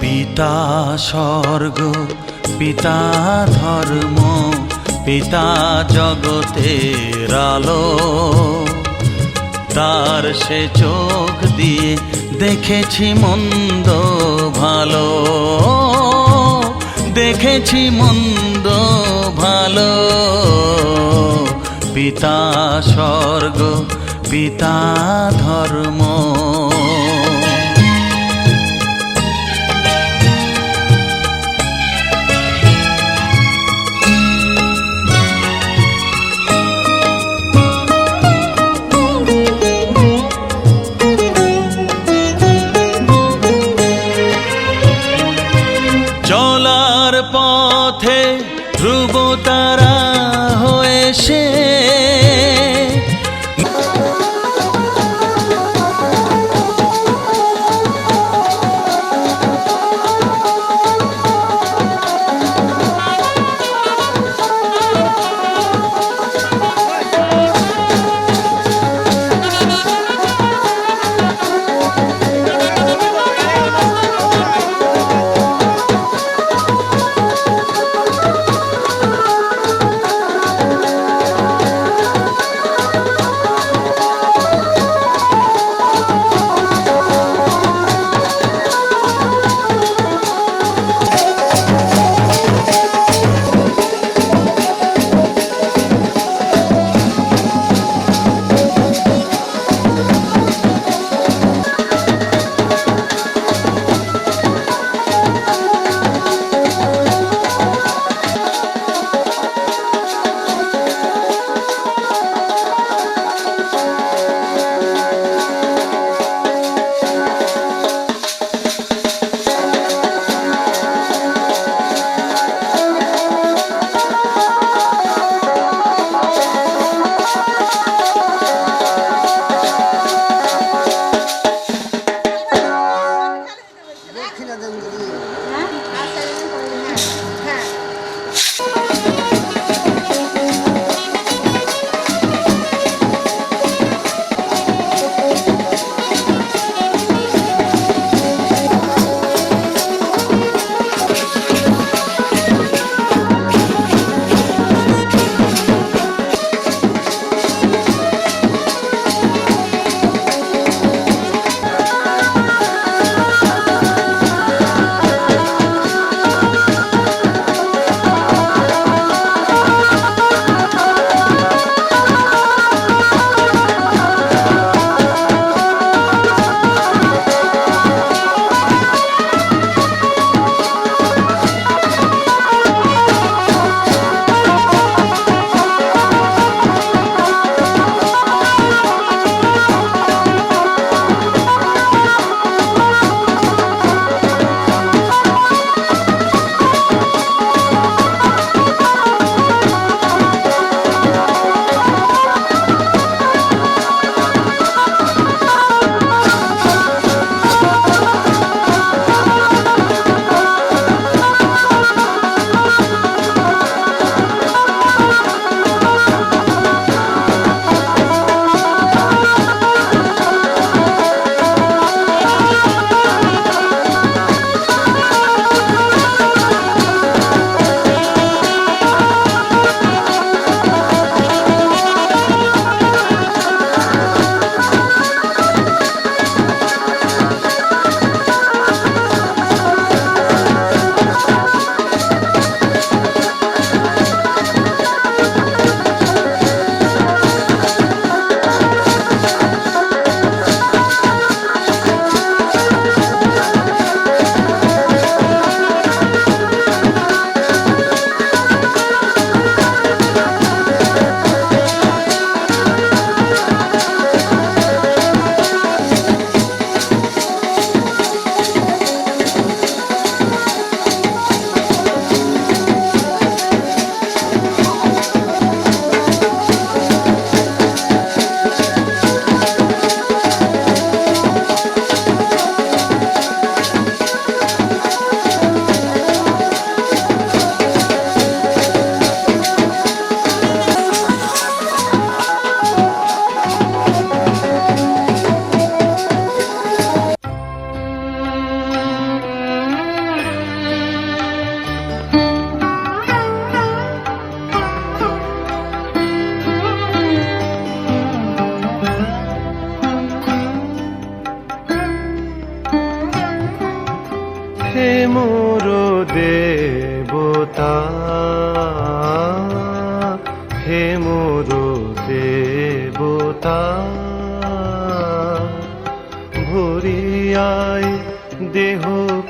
পিতা স্বর্গ, পিতা ধর্ম, পিতা জগতের আলো। তার সে চোখ দিয়ে দেখেছি মন্দ ভালো। দেখেছি মন্দ ভালো। পিতা স্বর্গ পিতা ধর্ম।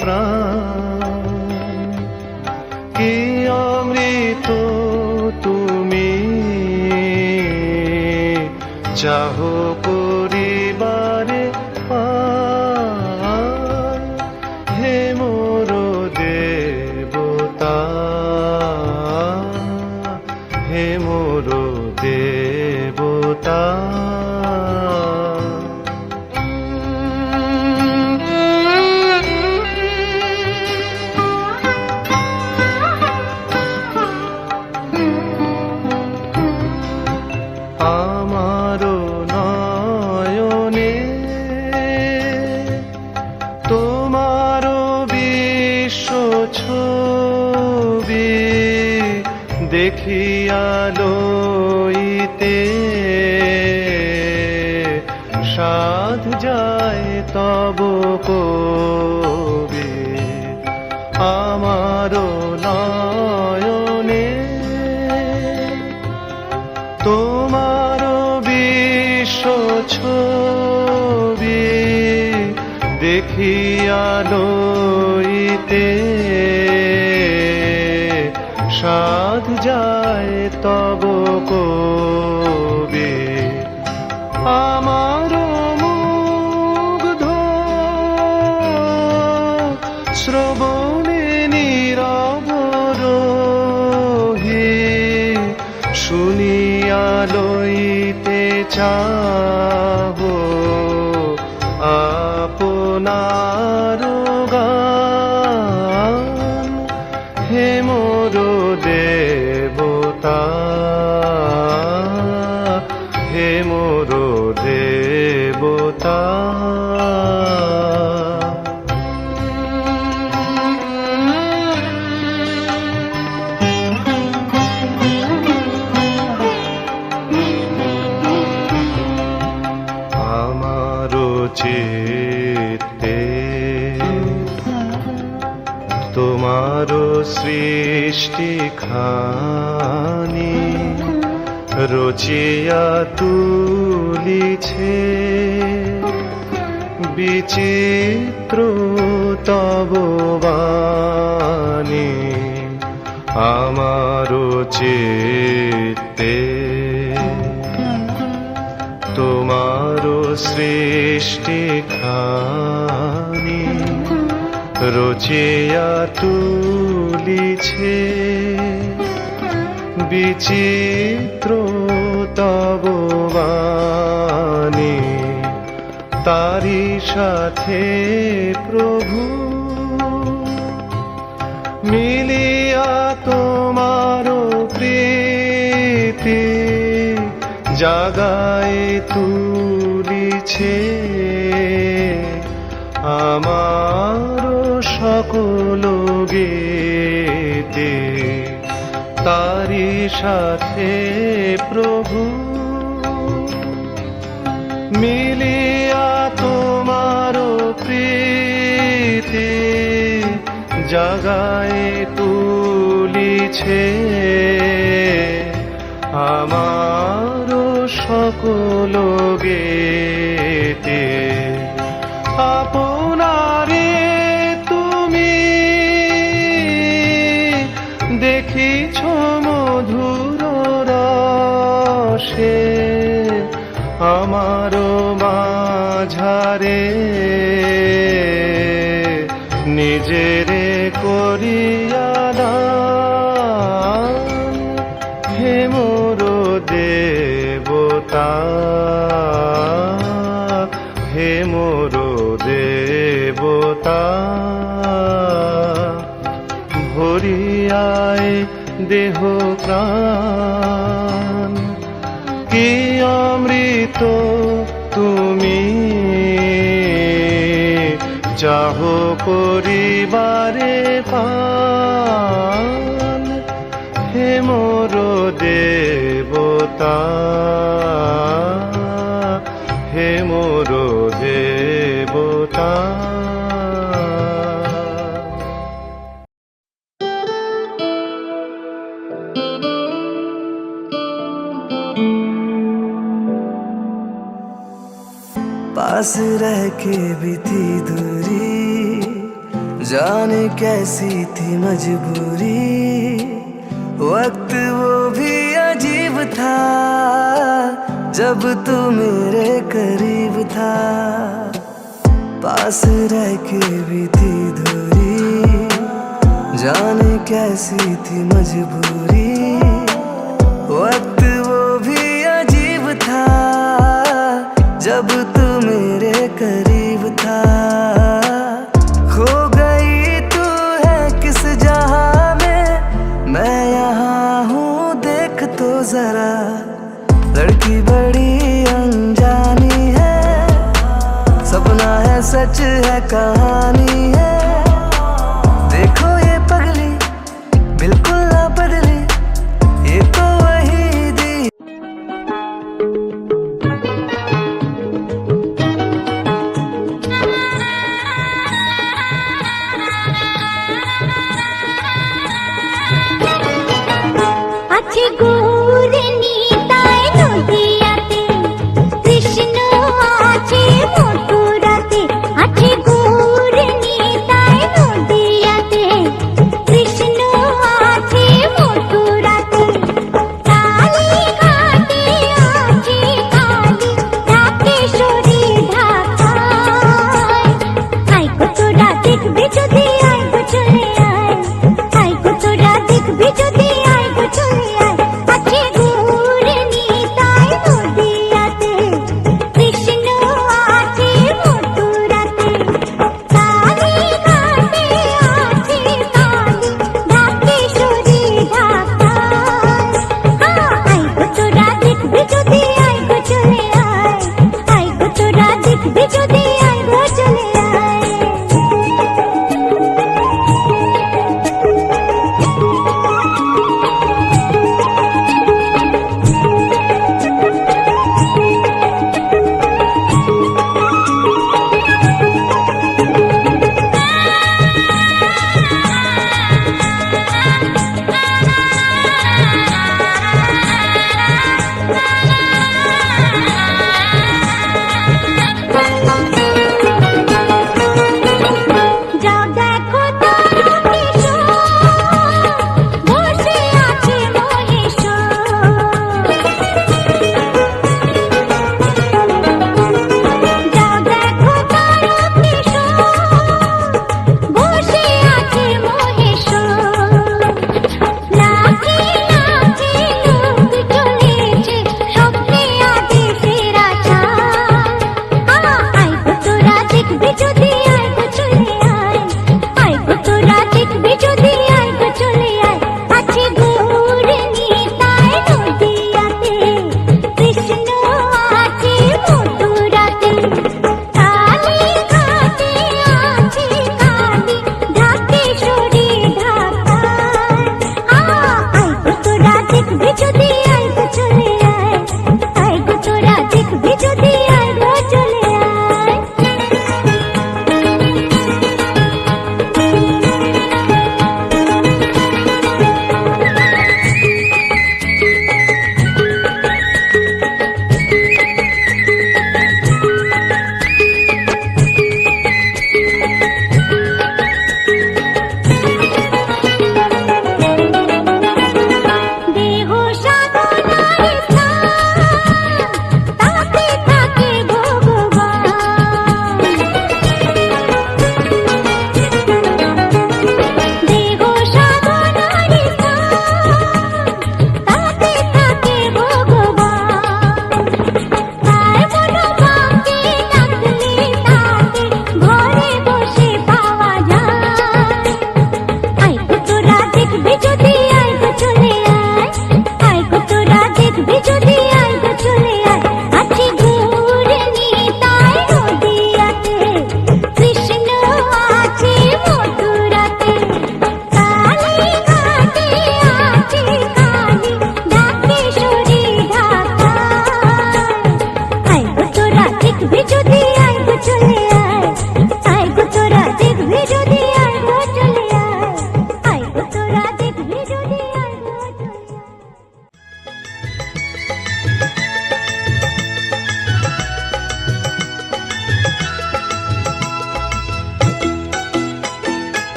প্রাণ। কি অমৃত তুমি? চাহ ছবি দেখিয়া লইতে। সাধ যায় তব কবি। আমারও নয়নে তোমার বিশ্ব ছবি দেখিয়া লইতে আমার মুগ্ধ। শ্রবণে নীরব রহি শুনিয়া লইতে চাহ চিত্তে তোমারও সৃষ্টি খানি রচিয়া তুলিছে। বিচিত্র তব বাণী আমারও চিত্তে। তোমারও সৃষ্টি খানি রচিয়া তুলিছে। বিচিত্র তব বাণী তারি সাথে প্রভু। মিলিয়া তোমার প্রীতি জাগায় তুলিছে। সকল গীতে তারি সাথে প্রভু। মিলিয়া তোমার প্রীতি জাগায় তুলিছে। আমার সকল ভরিয়ায় দেহ প্রাণ। কি অমৃত তুমি? চাহ করিবারে পান। হে মোর দেবতা। पास रह के भी थी दूरी। जाने कैसी थी मजबूरी। वक्त वो भी अजीब था, जब तू मेरे करीब था। पास रह के भी थी दूरी। जाने कैसी थी मजबूरी। वक्त वो भी अजीब था, जब तू मेरे करीब था। खो गई तू है किस जहाँ में? मैं यहाँ हूँ, देख तो जरा। लड़की बड़ी अनजानी है। सपना है, सच है, कहानी है।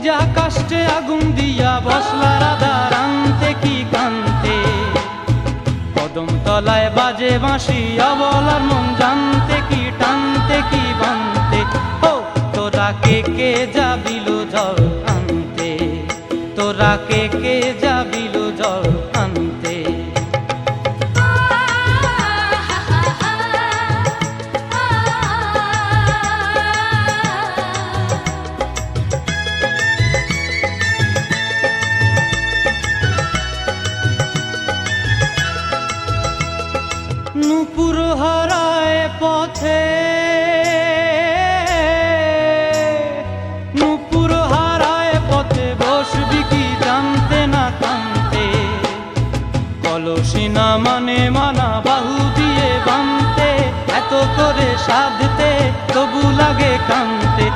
ভিজা কাষ্টে আগুন দিয়া বসলা রাধা রানতে কি কান্তে? কদম তলায় বাজে বাঁশি অবলার মন জানতে কি, টানতে কি বানতে? ও, তোরা কে কে যাবিল জল আনতে? তোরা কে কে যাবিল জল কলসি না মানে মানা বাহু দিয়ে বানতে, এত করে সাধতে তবু লাগে কানতে।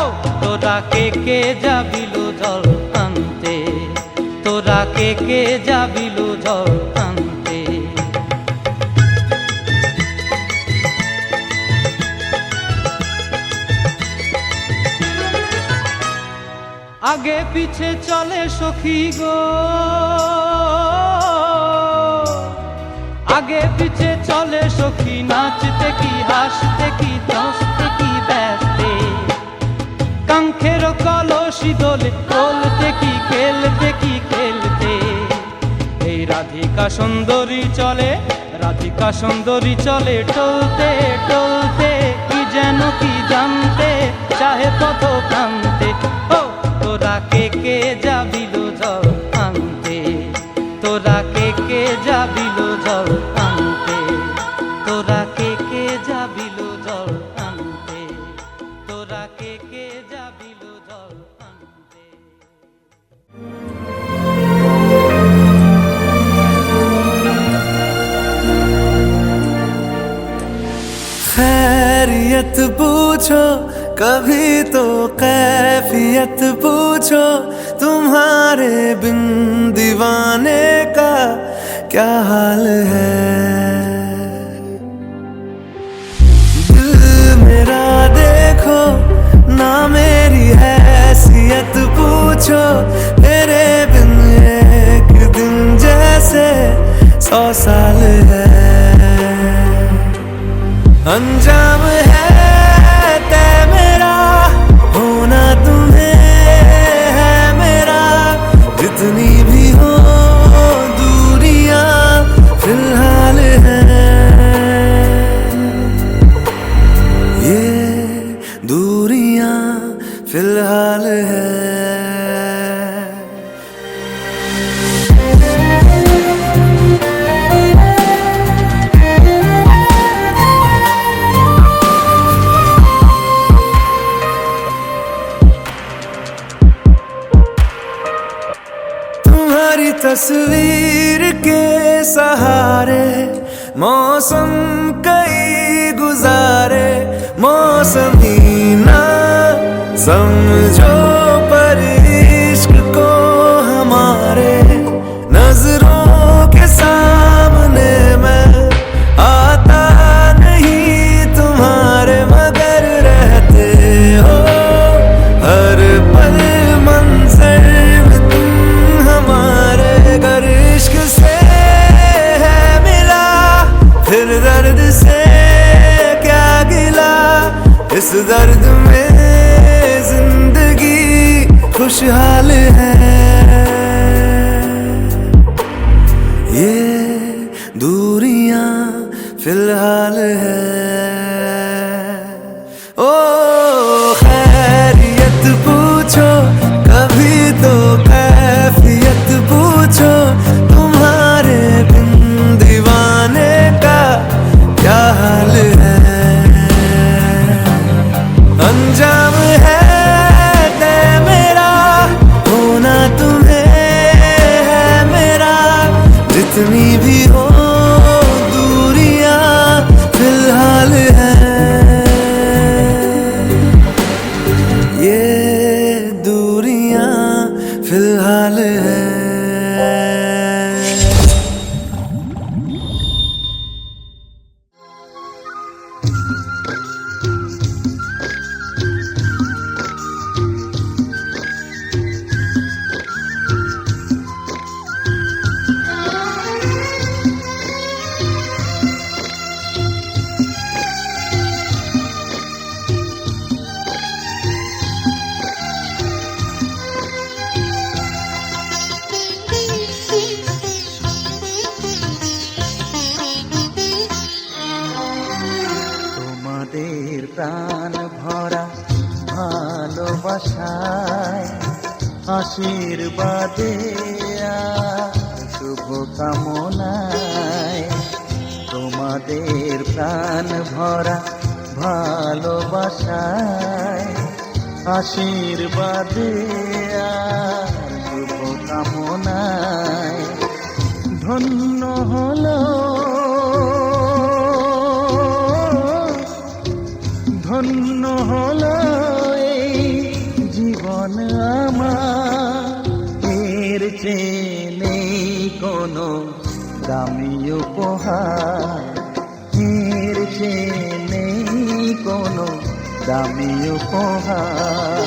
ও, তোরা কে কে যাবিল জল আনতে তোরা কে কে যাবিল জল আগে পিছে চলে সখী গো। আগে পিছে চলে সখী, নাচতে কি, হাসতে কি দশতে কি, ব্যস্তে। কাঙ্ক্ষের কলসি দোলে বলতে কি, খেলতে কি, খেলতে। এই রাধিকা সুন্দরী চলে, রাধিকা সুন্দরী চলে, টলতে টলতে, কি যেন কি জানতে, চাহে পথ প্রান্তে। ও, তোরা কে কে যাবিল জল আনতে তোরা কে কে যাবিল জল कैफियत पूछो, कभी तो कैफियत पूछो, तुम्हारे बिन दीवाने का क्या हाल है? सौ साल है। अंजाम है আশীর্বাদে কামনায় ধন্য হলো। ধন্য হলো এই জীবন আমার। এর চেয়ে কোনো দামি উপহার। এর চেয়ে কোনো দামি উপহার।